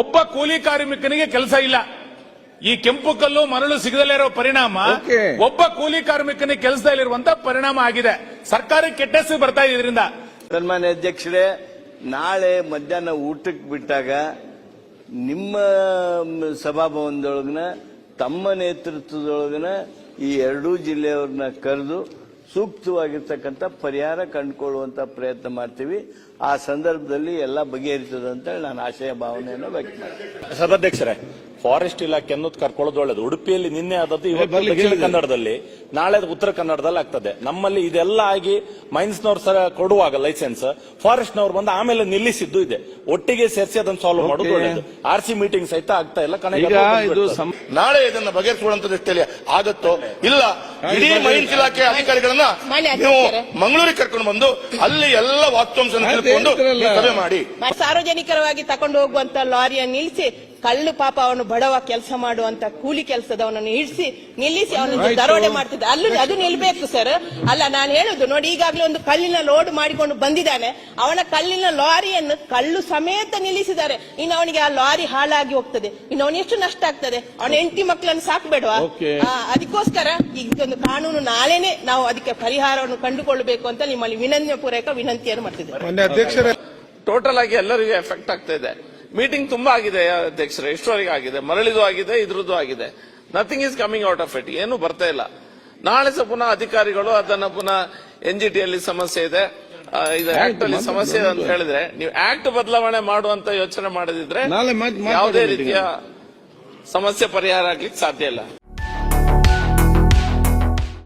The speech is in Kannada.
ಒಬ್ಬ ಕೂಲಿ ಕಾರ್ಮಿಕನಿಗೆ ಕೆಲಸ ಇಲ್ಲ. ಈ ಕೆಂಪು ಕಲ್ಲು ಮರಳು ಸಿಗದಲ್ಲೇ ಇರೋ ಪರಿಣಾಮ. ಒಬ್ಬ ಕೂಲಿ ಕಾರ್ಮಿಕನಿಗೆ ಕೆಲಸದಲ್ಲಿರುವಂತ ಪರಿಣಾಮ ಆಗಿದೆ. ಸರ್ಕಾರಕ್ಕೆ ಕೆಟ್ಟ ಹೆಸರು ಬರ್ತಾ ಇದೆ ಇದರಿಂದ. ಸನ್ಮಾನ್ಯ ಅಧ್ಯಕ್ಷರೇ ನಾಳೆ ಮಧ್ಯಾಹ್ನ ಊಟಕ್ಕೆ ಬಿಟ್ಟಾಗ ನಿಮ್ಮ ಸಭಾಭವನದೊಳಗನ ತಮ್ಮ ನೇತೃತ್ವದೊಳಗನ ಈ ಎರಡೂ ಜಿಲ್ಲೆಯವ್ರನ್ನ ಕರೆದು ಸೂಕ್ತವಾಗಿರ್ತಕ್ಕಂಥ ಪರಿಹಾರ ಕಂಡುಕೊಳ್ಳುವಂಥ ಪ್ರಯತ್ನ ಮಾಡ್ತೀವಿ. ಆ ಸಂದರ್ಭದಲ್ಲಿ ಎಲ್ಲ ಬಗೆಹರಿತದೆ ಅಂತ ಹೇಳಿ ನಾನು ಆಶಯ ಭಾವನೆಯನ್ನು ವ್ಯಕ್ತ ಮಾಡ್ತೀನಿ. ಸಭಾಧ್ಯಕ್ಷರೇ ಫಾರೆಸ್ಟ್ ಇಲಾಖೆ ಅನ್ನೋದು ಕರ್ಕೊಳ್ಳೋದು ಒಳ್ಳೇದು. ಉಡುಪಿಯಲ್ಲಿ ನಿನ್ನೆ ಆದದ್ದು ಇವತ್ತು ದಕ್ಷಿಣ ಕನ್ನಡದಲ್ಲಿ ನಾಳೆ ಅದು ಉತ್ತರ ಕನ್ನಡದಲ್ಲಿ ಆಗ್ತದೆ. ನಮ್ಮಲ್ಲಿ ಇದೆಲ್ಲ ಆಗಿ ಮೈನ್ಸ್ನವ್ರು ಸರ ಕೊಡುವಾಗ ಲೈಸೆನ್ಸ್ ಫಾರೆಸ್ಟ್ನವ್ರು ಬಂದು ಆಮೇಲೆ ನಿಲ್ಲಿಸಿದ್ದು ಇದೆ. ಒಟ್ಟಿಗೆ ಸೇರಿಸಿ ಅದನ್ನು ಸಾಲ್ವ್ ಮಾಡೋದು. ಒಳ್ಳೇದು. ಆರ್ ಸಿ ಮೀಟಿಂಗ್ ಸಹಿತ ಆಗ್ತಾ ಇಲ್ಲ ಕಣಕ್ಕೆ ಇದು ನಾಳೆ ಇದನ್ನ ಬಗೆಹರಿಸುವಂತ ದೃಷ್ಟಿಯಲ್ಲಿ ಆಗತ್ತೋ? ಇಲ್ಲ. ಇಡೀ ಮೈನ್ಸ್ ಇಲಾಖೆ ಅಧಿಕಾರಿಗಳನ್ನ ಮಾನ್ಯ ನೀವು. ಮಂಗಳೂರಿಗೆ ಕರ್ಕೊಂಡು ಬಂದು ಅಲ್ಲಿ ಎಲ್ಲ ವಾಸ್ತವಾಂಶ ತಿಳ್ಕೊಂಡು ಸಭೆ ಮಾಡಿ. ಸಾರ್ವಜನಿಕರವಾಗಿ ತಕೊಂಡು ಹೋಗುವಂತ ಲಾರಿಯನ್ನು ನಿಲ್ಲಿಸಿ ಕಳ್ಳು ಪಾಪ ಅವನು ಬಡವ ಕೆಲಸ ಮಾಡುವಂತ ಕೂಲಿ ಕೆಲಸದವನನ್ನು ಇಳಿಸಿ ನಿಲ್ಲಿಸಿ ಅವನು ಆಯ್ತು. ದರೋಡೆ ಮಾಡ್ತಿದ್ದ. ಅಲ್ಲೂ ಅದು ನಿಲ್ಬೇಕು ಸರ್ ಅಲ್ಲ ನಾನು ಹೇಳುದು ನೋಡಿ ಈಗಾಗಲೇ ಒಂದು ಕಲ್ಲಿನ ಲೋಡ್ ಮಾಡಿಕೊಂಡು ಬಂದಿದ್ದಾನೆ. ಅವನ ಕಲ್ಲಿನ ಲಾರಿಯನ್ನು ಕಳ್ಳು ಸಮೇತ ನಿಲ್ಲಿಸಿದ್ದಾರೆ. ಇನ್ನು ಅವನಿಗೆ ಆ ಲಾರಿ ಹಾಳಾಗಿ ಹೋಗ್ತದೆ. ಇನ್ನು ಅವನು ಎಷ್ಟು ನಷ್ಟ ಆಗ್ತದೆ? ಅವನ ಹೆಂಡತಿ ಮಕ್ಕಳನ್ನು ಸಾಕ್ಬೇಡವಾ? ಅದಕ್ಕೋಸ್ಕರ ಆ, ಇದೊಂದು ಕಾನೂನು ನಾಳೆನೆ ನಾವು ಅದಕ್ಕೆ ಪರಿಹಾರವನ್ನು ಕಂಡುಕೊಳ್ಳಬೇಕು ಅಂತ ನಿಮ್ಮಲ್ಲಿ ವಿನಂತಿ ಪೂರಕ ವಿನಂತಿಯನ್ನು ಮಾಡ್ತಿದ್ದೇವೆ. ಟೋಟಲ್ ಆಗಿ ಎಲ್ಲರಿಗೂ ಎಫೆಕ್ಟ್ ಆಗ್ತಾ ಇದೆ. ಮೀಟಿಂಗ್ ತುಂಬಾ ಆಗಿದೆ ಅಧ್ಯಕ್ಷರೇ. ಇಷ್ಟವರೆಗೆ ಆಗಿದೆ. ಮರಳಿದು ಆಗಿದೆ ಇದ್ರದ್ದು ಆಗಿದೆ. Nothing is coming out of it ಏನು ಬರ್ತಾ ಇಲ್ಲ. ನಾಳೆ ಸಹ ಪುನಃ ಅಧಿಕಾರಿಗಳು ಅದನ್ನ ಪುನಃ ಎನ್ ಜಿ ಟಿ ಅಲ್ಲಿ ಸಮಸ್ಯೆ ಇದೆ. ಇದು ಆಕ್ಟ್ ಅಲ್ಲಿ ಸಮಸ್ಯೆ ಅಂತ ಹೇಳಿದ್ರೆ ನೀವು ಆಕ್ಟ್ ಬದಲಾವಣೆ ಮಾಡುವಂತ ಯೋಚನೆ ಮಾಡದಿದ್ರೆ ಯಾವುದೇ ರೀತಿಯ ಸಮಸ್ಯೆ ಪರಿಹಾರ ಆಗ್ಲಿಕ್ಕೆ ಸಾಧ್ಯ ಇಲ್ಲ.